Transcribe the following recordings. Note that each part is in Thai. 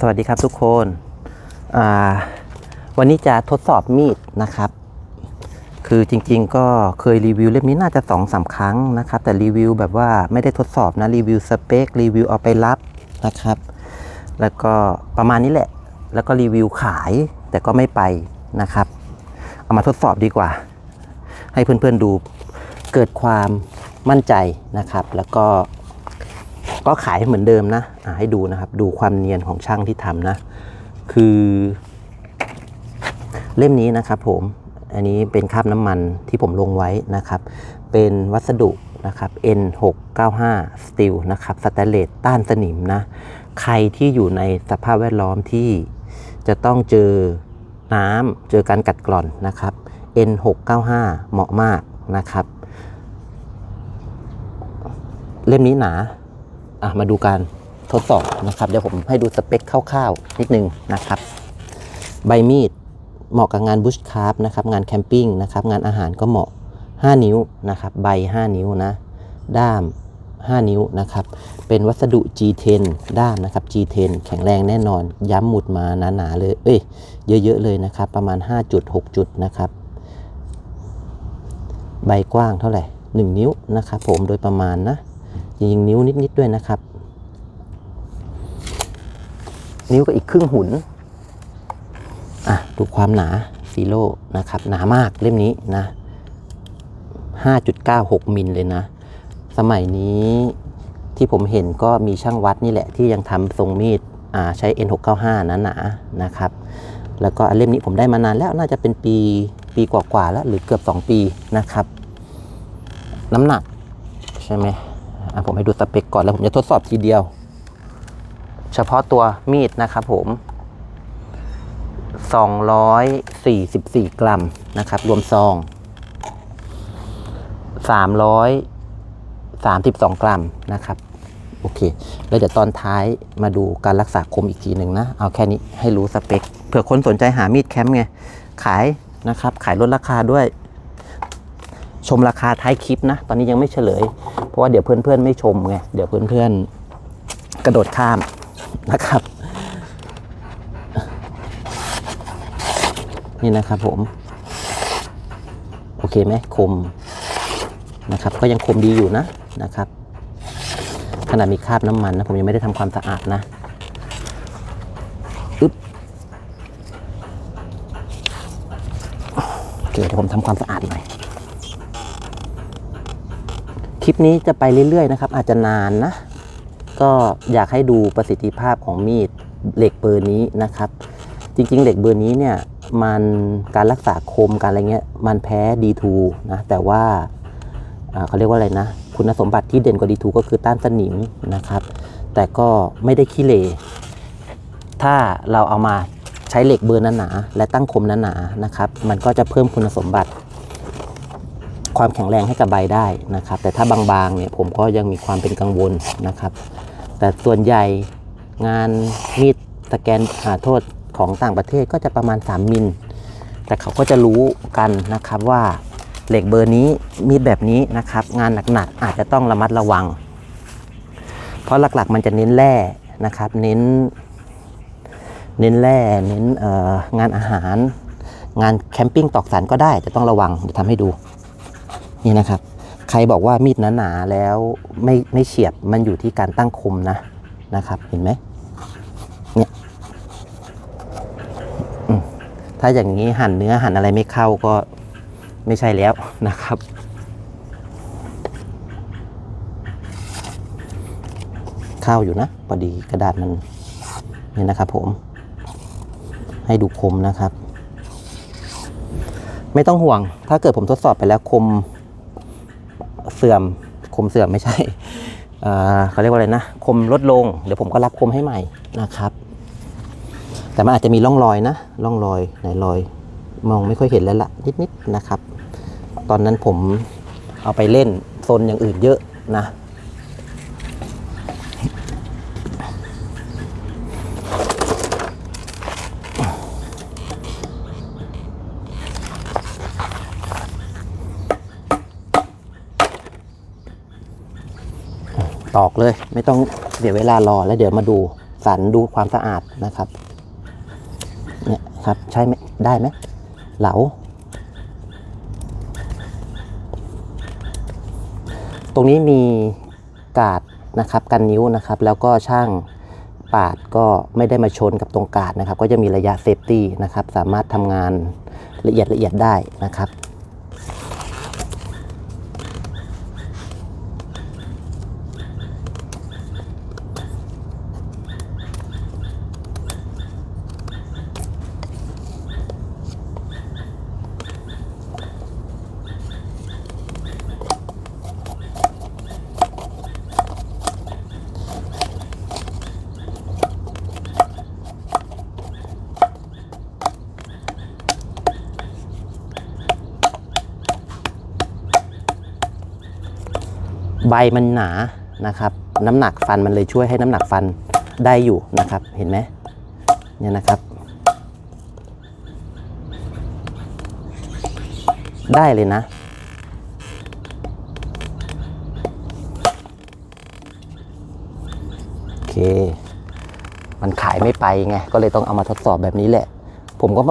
สวัสดีครับทุกคนวันนี้จะทดสอบมีดนะครับ คือจริงๆ ก็เคยรีวิวเล่มนี้น่าจะสองสามครั้งนะครับ แต่รีวิวแบบว่าไม่ได้ทดสอบนะรีวิวสเปครีวิวเอาไปรับนะครับ แล้วก็ประมาณนี้แหละ แล้วก็รีวิวขายแต่ก็ไม่ไปนะครับ เอามาทดสอบดีกว่า ให้เพื่อนๆดูเกิดความมั่นใจนะครับ แล้วก็ ก็ขายเหมือนเดิมนะให้ดูนะครับ ดูความเนียนของช่างที่ทำนะ คือ เล่มนี้นะครับผม อันนี้เป็นคราบน้ำมันที่ผมลงไว้นะครับ เป็นวัสดุนะครับ N695 สตีลนะครับสแตนเลสต้านสนิมนะ ใครที่อยู่ในสภาพแวดล้อมที่จะต้องเจอน้ำเจอการกัดกร่อนนะครับ N695 เหมาะมากนะครับ เล่มนี้หนา อะมาดูการทดสอบนะครับ เดี๋ยวผมให้ดูสเปคคร่าวๆ นิดนึงนะครับ ใบมีดเหมาะกับงานบุชคราฟนะครับ งานแคมปิ้งนะครับ งานอาหารก็เหมาะ 5 นิ้วนะครับ ใบ 5 นิ้วนะ ด้าม 5 นิ้วนะครับ เป็นวัสดุ G10 ด้ามนะครับ G10 แข็งแรงแน่นอน ย้ำหมุดมาหนาๆเลย เอ้ย เยอะๆเลยนะครับ ประมาณ 5 จุด 6 จุดนะครับ ใบกว้างเท่าไหร่ 1 นิ้วนะครับผม โดยประมาณนะ จริงนิ้วนิดๆด้วยนะครับ นิ้วก็อีกครึ่งหุนอะดูความหนาฟีโลนะครับ หนามากเล่มนี้นะ 5.96 มิลเลยนะ สมัยนี้ที่ผมเห็นก็มีช่างวัดนี่แหละที่ยังทำทรงมีดอ่าใช้ N695 นะหนานะครับ แล้วก็เล่มนี้ผมได้มานานแล้วน่าจะเป็นปีปีกว่าๆแล้วหรือเกือบ 2 ปีนะครับ น้ำหนักใช่ไหม ผมให้ดูสเปคก่อนแล้วผมจะทดสอบทีเดียว เฉพาะตัวมีดนะครับผม 244 กรัมนะครับ รวมซอง 332 กรัมนะครับ โอเค แล้วเดี๋ยวตอนท้ายมาดูการรักษาคมอีกทีหนึ่งนะ เอาแค่นี้ให้รู้สเปค เผื่อคนสนใจหามีดแคมป์ไง ขายนะครับ ขายลดราคาด้วย ชมราคาท้ายคลิปนะ ตอนนี้ยังไม่เฉลย เพราะว่าเดี๋ยวเพื่อนๆไม่ชมไง เดี๋ยวเพื่อนๆกระโดดข้ามนะครับ นี่นะครับผม โอเคไหมคมนะครับ ก็ยังคมดีอยู่นะนะครับ ขนาดมีคราบน้ำมันนะ ผมยังไม่ได้ทำความสะอาดนะอึ๊บโอเคเดี๋ยวผมทำความสะอาดหน่อย คลิปนี้จะไปเรื่อยๆนะครับ อาจจะนานนะ ก็อยากให้ดูประสิทธิภาพของมีดเหล็กเบอร์นี้นะครับ จริง ๆ เหล็กเบอร์นี้เนี่ยมันการรักษาคมการอะไรเงี้ยมันแพ้ D2 นะแต่ว่าเขาเรียกว่าอะไรนะ คุณสมบัติที่เด่นกว่า D2 ก็คือต้านสนิมนะครับ แต่ก็ไม่ได้ขี้เหร่ถ้าเราเอามาใช้เหล็กเบอร์หนาๆและตั้งคมหนาๆนะครับ มันก็จะเพิ่มคุณสมบัติ ความแข็งแรงให้กับใบได้นะครับ แต่ถ้าบางๆเนี่ยผมก็ยังมีความเป็นกังวลนะครับ แต่ส่วนใหญ่งานมีดสแกนหาโทษของต่างประเทศก็จะประมาณ 3 มิล แต่เขาก็จะรู้กันนะครับว่าเหล็กเบอร์นี้มีดแบบนี้นะครับ งานหนักๆอาจจะต้องระมัดระวัง เพราะหลักๆมันจะเน้นแร่นะครับ เน้น เน้นแร่เน้นงานอาหาร งานแคมปิ้งตอกสันก็ได้แต่ต้องระวังเดี๋ยวทำให้ดู นี่นะครับ ใครบอกว่ามีดหนาๆแล้วไม่ไม่เฉียบมันอยู่ที่การตั้งคมนะนะครับ เห็นไหมเนี่ยถ้าอย่างนี้หั่นเนื้อหั่นอะไรไม่เข้าก็ไม่ใช่แล้วนะครับเข้าอยู่นะพอดีกระดาษมันนี่นะครับผมให้ดูคมนะครับ ไม่ต้องห่วงถ้าเกิดผมทดสอบไปแล้วคม เสื่อมคมเสื่อมไม่ใช่เขาเรียกว่าอะไรนะคมลดลง เดี๋ยวผมก็รับคมให้ใหม่นะครับ แต่มันอาจจะมีร่องรอยนะร่องรอยไหนรอย มองไม่ค่อยเห็นแล้วละนิดๆนะครับ ตอนนั้นผมเอาไปเล่นโซนอย่างอื่นเยอะนะ ตอกเลย ไม่ต้องเสียเวลารอแล้วเดี๋ยวมาดูสันดูความสะอาดนะครับเนี่ยครับใช่ไหมได้ไหมเหลา ตรงนี้มีกาดนะครับกันนิ้วนะครับ แล้วก็ช่างปาดก็ไม่ได้มาชนกับตรงกาดนะครับ ก็จะมีระยะเซฟตี้นะครับ สามารถทำงานละเอียดละเอียดได้นะครับ ใบมันหนานะครับ น้ำหนักฟันมันเลยช่วยให้น้ำหนักฟันได้อยู่นะครับ เห็นไหมเนี่ยนะครับ ได้เลยนะ โอเค มันขายไม่ไปไง ก็เลยต้องเอามาทดสอบแบบนี้แหละ ผมก็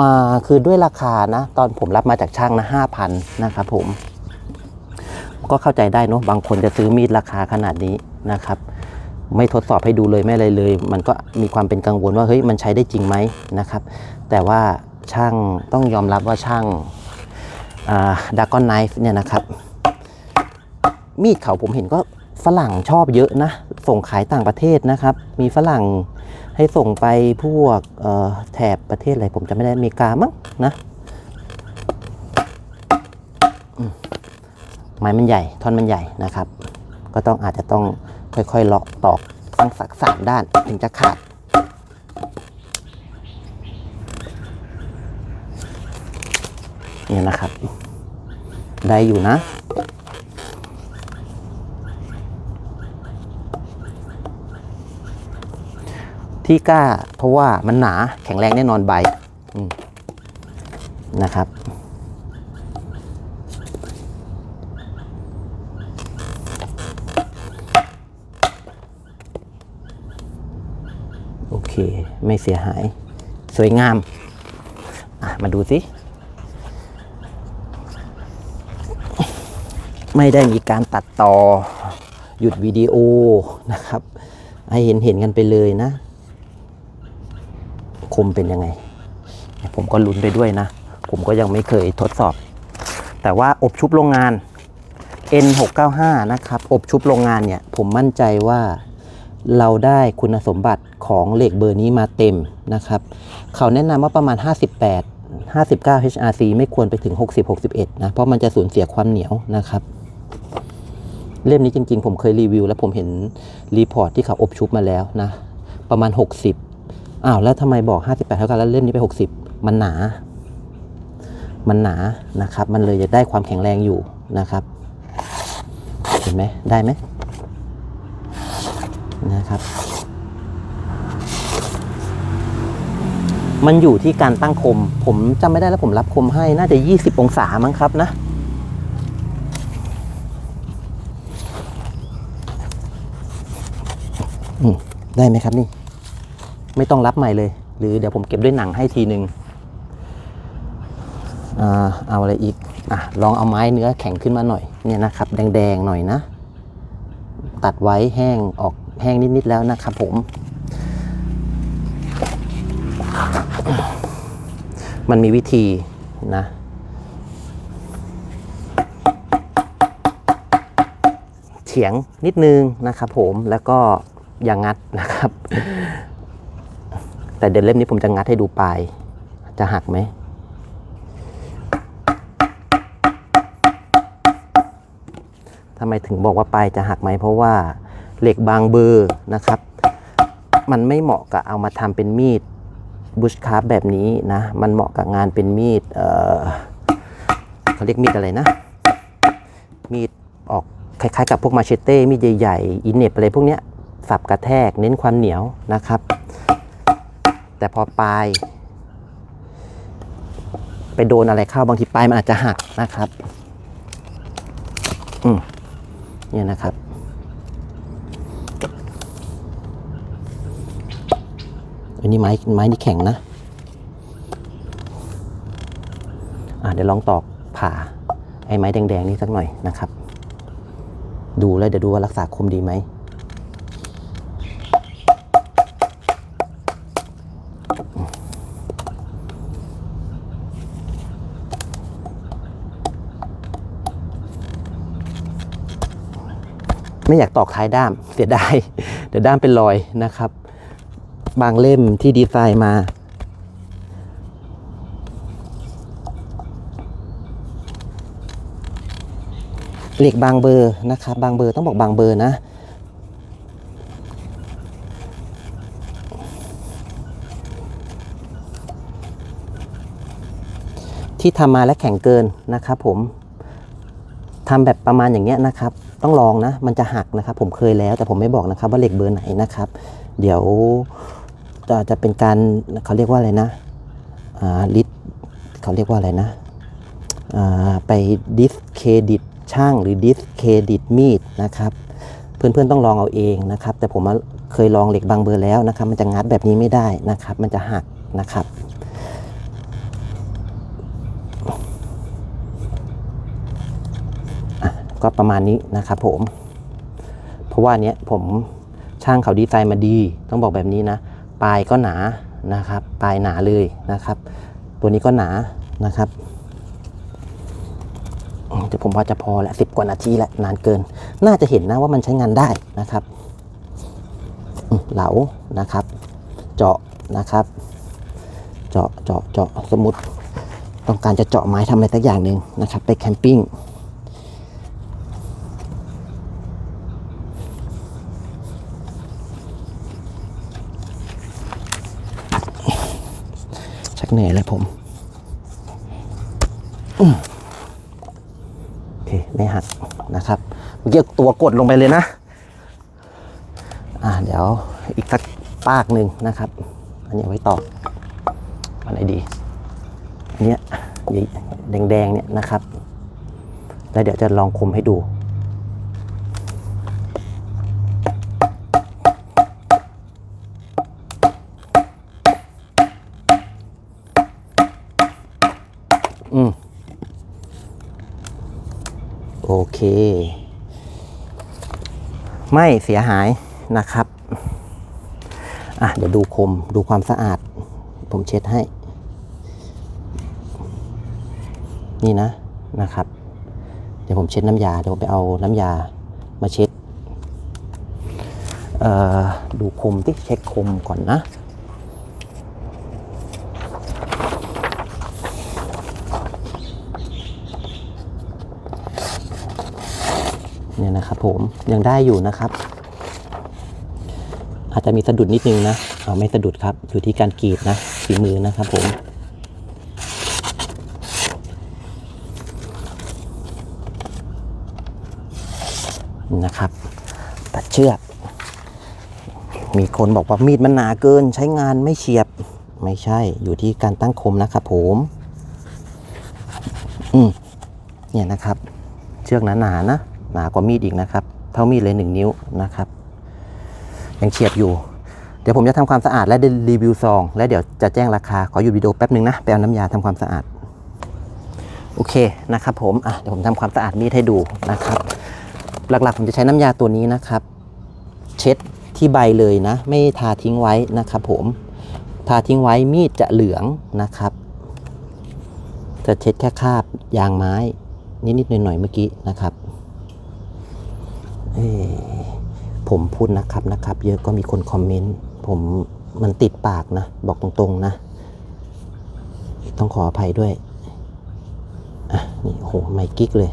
มาคือด้วยราคานะ ตอนผมรับมาจากช่างนะห้าพันนะครับผม ก็เข้าใจได้เนอะบางคนจะซื้อมีดราคาขนาดนี้นะครับ ไม่ทดสอบให้ดูเลยไม่อะไรเลย มันก็มีความเป็นกังวลว่าเฮ้ยมันใช้ได้จริงไหมนะครับ แต่ว่าช่างต้องยอมรับว่าช่างดากอนไนฟ์เนี่ยนะครับ มีดเขาผมเห็นก็ฝรั่งชอบเยอะนะ ส่งขายต่างประเทศนะครับ มีฝรั่งให้ส่งไปพวกแถบประเทศอะไรผมจะไม่ได้อเมริกามั้งนะ ไม้มันใหญ่ท่อนมันใหญ่นะครับ ก็ต้องอาจจะต้องค่อยๆเลาะตอกตั้งสักสามด้านถึงจะขาดเนี่ยนะครับ ได้อยู่นะ ที่กล้าเพราะว่ามันหนาแข็งแรงแน่นอนใบนะครับ เคไม่เสียหาย สวยงาม มาดูสิไม่ได้มีการตัดต่อ หยุดวิดีโอนะครับ ให้เห็นเห็นกันไปเลยนะ คมเป็นยังไง ผมก็ลุ้นไปด้วยนะ ผมก็ยังไม่เคยทดสอบ แต่ว่าอบชุบโรงงาน N695 นะครับ อบชุบโรงงานเนี่ย ผมมั่นใจว่า เราได้คุณสมบัติของเหล็กเบอร์นี้มาเต็มนะครับ เขาแนะนำว่าประมาณ 58 59 HRC ไม่ควรไปถึง 60 61 นะ เพราะมันจะสูญเสียความเหนียวนะครับ เล่มนี้จริงๆ ผมเคยรีวิว แล้วผมเห็นรีพอร์ตที่เขาอบชุบมาแล้วนะ ประมาณ 60 อ้าว แล้วทำไมบอก 58 เท่ากันแล้วเล่มนี้ไป 60 มันหนา มันหนานะครับ มันเลยจะได้ความแข็งแรงอยู่นะครับ เห็นไหมได้ไหม นะครับ มันอยู่ที่การตั้งคม ผมจำไม่ได้แล้วผมรับคมให้น่าจะ 20 องศามั้งครับนะได้ไหมครับนี่ ไม่ต้องรับใหม่เลย หรือเดี๋ยวผมเก็บด้วยหนังให้ทีหนึ่งอเอาอะไรอีกอะลองเอาไม้เนื้อแข็งขึ้นมาหน่อยเนี่ยนะครับ แดงๆหน่อยนะ ตัดไว้แห้งออก แห้งนิด ๆ แล้วนะครับผม มันมีวิธีนะเฉียงนิดนึงนะครับผมแล้วก็อย่างงัดนะครับ แต่เดี๋ยวเล่มนี้ผมจะงัดให้ดูปลายจะหักไหมทำไมถึงบอกว่าปลายจะหักไหมเพราะว่า เหล็กบางเบอร์นะครับ มันไม่เหมาะกับเอามาทำเป็นมีดบุชคาร์แบบนี้นะ มันเหมาะกับงานเป็นมีดเเขาเรียกมีดอะไรนะ มีดออกคล้ายๆ กับพวกมาเชเต้ มีดใหญ่ๆอินเนปอะไรพวกเนี้ยสับกระแทกเน้นความเหนียวนะครับ แต่พอปลาย ไปโดนอะไรเข้าบางทีปลายมันอาจจะหักนะครับ อืมเนี่ยนะครับ วันนี้ไม้ไม้นี่แข็งนะ อะเดี๋ยวลองตอกผ่าไอ้ไม้แดงๆนี่สักหน่อยนะครับ ดูแล้วเดี๋ยวดูว่ารักษาคมดีไหมไม่อยากตอกท้ายด้ามเสียดายเดี๋ยวด้ามเป็นรอยนะครับ บางเล่มที่ดีไซน์มา เหล็กบางเบอร์นะครับบางเบอร์ต้องบอกบางเบอร์นะ ที่ทำมาและแข็งเกินนะครับผมทำแบบประมาณอย่างเงี้ยนะครับต้องลองนะ มันจะหักนะครับ ผมเคยแล้วแต่ผมไม่บอกนะครับว่าเหล็กเบอร์ไหนนะครับ เดี๋ยว จะจะเป็นการเขาเรียกว่าอะไรนะลิดเขาเรียกว่าอะไรนะไปดิสเครดิตช่างหรือดิสเครดิตมีดนะครับ เพื่อนๆต้องลองเอาเองนะครับ แต่ผมเคยลองเหล็กบางเบอร์แล้วนะครับ มันจะงัดแบบนี้ไม่ได้นะครับ มันจะหักนะครับก็ประมาณนี้นะครับผม เพราะว่าเนี้ยผมช่างเขาดีไซน์มาดี ต้องบอกแบบนี้นะ ปลายก็หนานะครับ ปลายหนาเลยนะครับ ตัวนี้ก็หนานะครับเดี๋ยวผมว่าจะพอและสิบกว่านาทีแหละนานเกิน น่าจะเห็นนะว่ามันใช้งานได้นะครับ เหลานะครับ เจาะนะครับ เจาะเจาะเจาะสมมติต้องการจะเจาะไม้ทำอะไรสักอย่างหนึ่งนะครับ ไปแคมปิ้ง เหนื่อยแล้วผมโอเคไม่หักนะครับเมื่อกี้ตัวกดลงไปเลยนะ อ่าเดี๋ยวอีกสักปากหนึ่งนะครับ อันนี้ไว้ต่ออันไหนดี อันเนี้ยแดงๆเนี่ยนะครับ แล้วเดี๋ยวจะลองคมให้ดู เค ไม่เสียหายนะครับอะเดี๋ยวดูคมดูความสะอาด ผมเช็ดให้ นี่นะนะครับ เดี๋ยวผมเช็ดน้ำยา เดี๋ยวไปเอาน้ำยามาเช็ดดูคมที่เช็คคมก่อนนะ นี่ยนะครับผมยังได้อยู่นะครับ อาจจะมีสะดุดนิดนึงนะเอาไม่สะดุดครับ อยู่ที่การกรีดนะฝีมือนะครับผมนะครับ ตัดเชือก มีคนบอกว่ามีดมันหนาเกินใช้งานไม่เฉียบไม่ใช่อยู่ที่การตั้งคมนะครับผมอืมเนี่ยนะครับ เชือกหนาๆนะ หนากว่ามีดอีกนะครับ เท่ามีดเลยหนึ่งนิ้วนะครับ ยังเฉียบอยู่ เดี๋ยวผมจะทำความสะอาดและรีวิวซอง และเดี๋ยวจะแจ้งราคา ขอหยุดวิดีโอแป๊บนึงนะไปเอาน้ำยาทำความสะอาด โอเคนะครับผมอะเดี๋ยวผมทำความสะอาดมีดให้ดูนะครับ หลักๆ ผมจะใช้น้ำยาตัวนี้นะครับ เช็ดที่ใบเลยนะ ไม่ทาทิ้งไว้นะครับ ผมทาทิ้งไว้มีดจะเหลืองนะครับ จะเช็ดแค่คราบยางไม้นิดๆหน่อยๆเมื่อกี้นะครับ ผมพูดนะครับนะครับ เยอะก็มีคนคอมเมนต์ผมมันติดปากนะ บอกตรงๆนะ ต้องขออภัยด้วย อะ นี่โอ้โหไม่กิ๊กเลย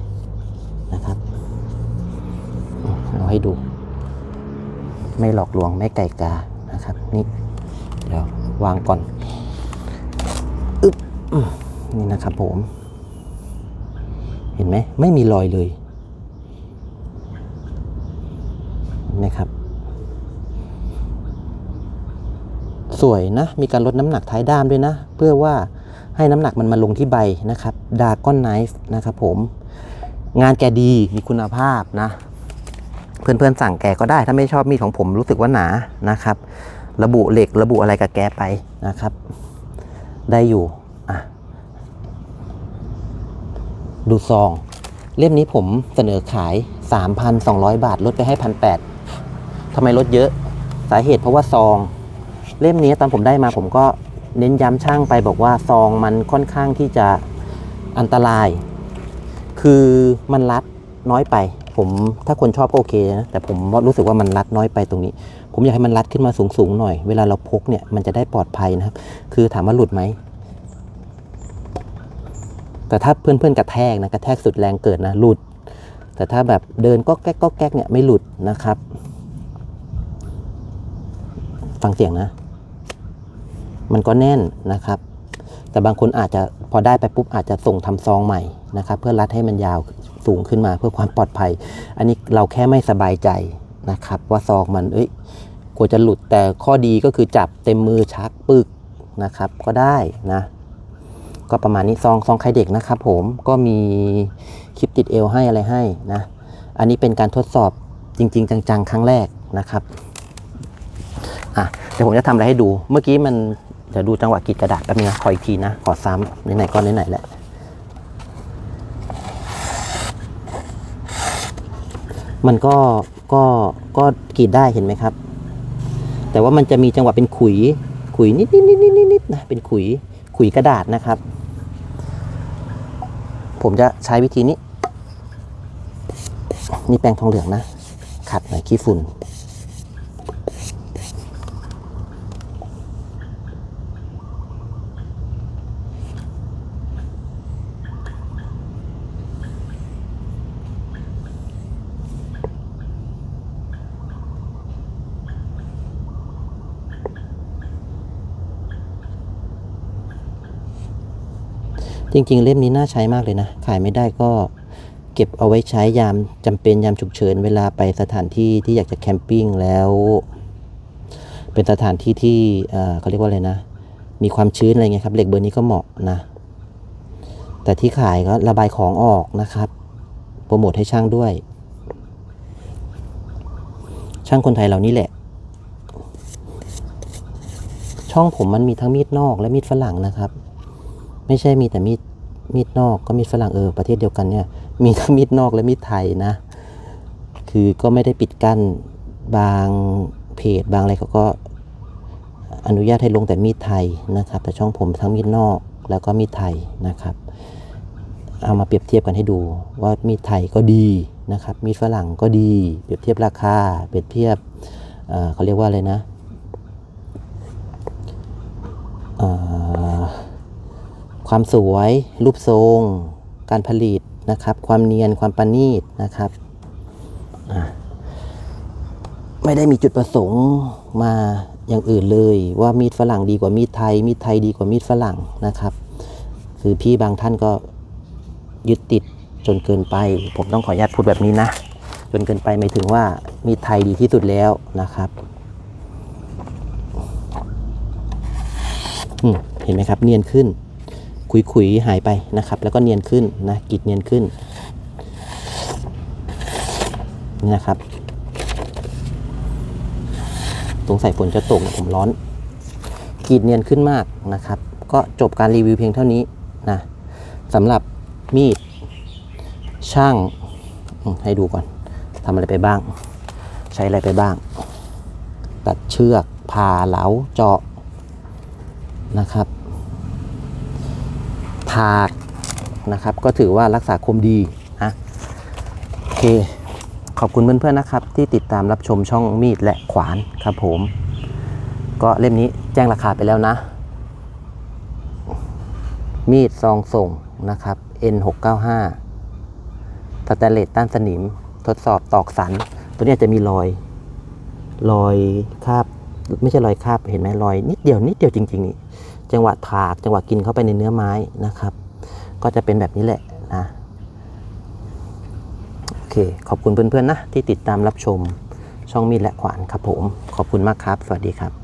นะครับ เอาให้ดู ไม่หลอกลวงไม่ไก่กานะครับ นี่ เดี๋ยววางก่อนอึ๊บนี่นะครับผม เห็นไหมไม่มีรอยเลย นะครับ สวยนะ มีการลดน้ำหนักท้ายด้ามด้วยนะ เพื่อว่าให้น้ำหนักมันมาลงที่ใบนะครับดาก้อนไนฟ์นะครับผม งานแกดีมีคุณภาพนะ เพื่อนๆสั่งแกก็ได้ ถ้าไม่ชอบมีดของผมรู้สึกว่าหนานะครับ ระบุเหล็กระบุอะไรกับแกไปนะครับ ได้อยู่อะดูซอง เล่มนี้ผมเสนอขาย 3,200 บาทลดไปให้ 1,800 ทำไมลดเยอะสาเหตุเพราะว่าซอง เล่มนี้ตอนผมได้มาผมก็เน้นย้ำช่างไปบอกว่าซองมันค่อนข้างที่จะอันตราย คือมันรัดน้อยไป ผมถ้าคนชอบก็โอเคนะแต่ผมรู้สึกว่ามันรัดน้อยไปตรงนี้ ผมอยากให้มันรัดขึ้นมาสูงๆหน่อย เวลาเราพกเนี่ยมันจะได้ปลอดภัยนะครับ คือถามว่าหลุดไหมแต่ถ้าเพื่อนๆกระแทกนะกระแทกสุดแรงเกิดนะหลุด แต่ถ้าแบบเดินก็แก๊กก็แก๊กเนี่ยไม่หลุดนะครับ ฟังเสียงนะ มันก็แน่นนะครับ แต่บางคนอาจจะพอได้ไปปุ๊บอาจจะส่งทำซองใหม่นะครับ เพื่อรัดให้มันยาวสูงขึ้นมาเพื่อความปลอดภัย อันนี้เราแค่ไม่สบายใจนะครับ ว่าซองมันเอ้ยกลัวจะหลุดแต่ข้อดีก็คือจับเต็มมือชักปึกนะครับ ก็ได้นะ ก็ประมาณนี้ซองซองใครเด็กนะครับ ผมก็มีคลิปติดเอวให้อะไรให้นะ อันนี้เป็นการทดสอบจริง ๆ จังๆ ครั้งแรกนะครับ อะเดี๋ยวผมจะทำอะไรให้ดู เมื่อกี้มันเดี๋ยวดูจังหวะกรีดกระดาษแป๊บนึงนะขออีกทีนะขอซ้ำไหนๆก็ไหนๆแหละมันก็ก็ก็กรีดได้เห็นไหมครับ แต่ว่ามันจะมีจังหวะเป็นขุย ขุยนิดนิดนิดนิดนิดนะเป็นขุยขุยกระดาษนะครับ ผมจะใช้วิธีนี้ นี่แป้งทองเหลืองนะ ขัดหน่อยขี้ฝุ่น จริง ๆ เล่มนี้น่าใช้มากเลยนะ ขายไม่ได้ก็เก็บเอาไว้ใช้ยามจำเป็นยามฉุกเฉินเวลาไปสถานที่ที่อยากจะแคมปิ้งแล้ว เป็นสถานที่ที่เออเขาเรียกว่าอะไรนะ มีความชื้นอะไรเงี้ยครับเหล็กเบอร์นี้ก็เหมาะนะ แต่ที่ขายก็ระบายของออกนะครับ โปรโมทให้ช่างด้วย ช่างคนไทยเรานี่แหละ ช่องผมมันมีทั้งมีดนอกและมีดฝรั่งนะครับ ไม่ใช่มีแต่มีดมีดนอกก็มีดฝรั่งเออประเทศเดียวกันเนี่ยมีทั้งมีดนอกและมีดไทยนะ คือก็ไม่ได้ปิดกั้นบางเพจบางอะไรเขาก็อนุญาตให้ลงแต่มีดไทยนะครับ แต่ช่องผมทั้งมีดนอกแล้วก็มีดไทยนะครับ เอามาเปรียบเทียบกันให้ดูว่ามีดไทยก็ดีนะครับ มีดฝรั่งก็ดี เปรียบเทียบราคาเปรียบเทียบเเขาเรียกว่าอะไรนะอ่อ ความสวย รูปทรง การผลิตนะครับ ความเนียนความประณีตนะครับไม่ได้มีจุดประสงค์มาอย่างอื่นเลย ว่ามีดฝรั่งดีกว่ามีดไทย มีดไทยดีกว่ามีดฝรั่งนะครับ คือพี่บางท่านก็ยึดติดจนเกินไป ผมต้องขออนุญาตพูดแบบนี้นะ จนเกินไปไม่ถึงว่ามีดไทยดีที่สุดแล้วนะครับเห็นไหมครับเนียนขึ้น ขุยๆหายไปนะครับ แล้วก็เนียนขึ้นนะกรีดเนียนขึ้นนี่นะครับสงสัยฝนจะตกผมร้อนกรีดเนียนขึ้นมากนะครับ ก็จบการรีวิวเพียงเท่านี้นะสำหรับมีดช่างให้ดูก่อนทำอะไรไปบ้าง ใช้อะไรไปบ้าง ตัดเชือกผ่าเหลาเจาะนะครับ ถากนะครับ ก็ถือว่ารักษาคมดีนะโอเค ขอบคุณเพื่อนๆนะครับ ที่ติดตามรับชมช่องมีดและขวานครับผม ก็เล่มนี้แจ้งราคาไปแล้วนะ มีดซองส่งนะครับ N695 สแตนเลสต้านสนิม ทดสอบตอกสัน ตัวนี้จะมีรอย รอยคราบ ไม่ใช่รอยคราบ เห็นไหมรอยนิดเดียวนิดเดียวจริง ๆ นี่ จังหวะถากจังหวะกินเข้าไปในเนื้อไม้นะครับ ก็จะเป็นแบบนี้แหละนะโอเค ขอบคุณเพื่อนๆนะที่ติดตามรับชมช่องมีดและขวานครับผม ขอบคุณมากครับ สวัสดีครับ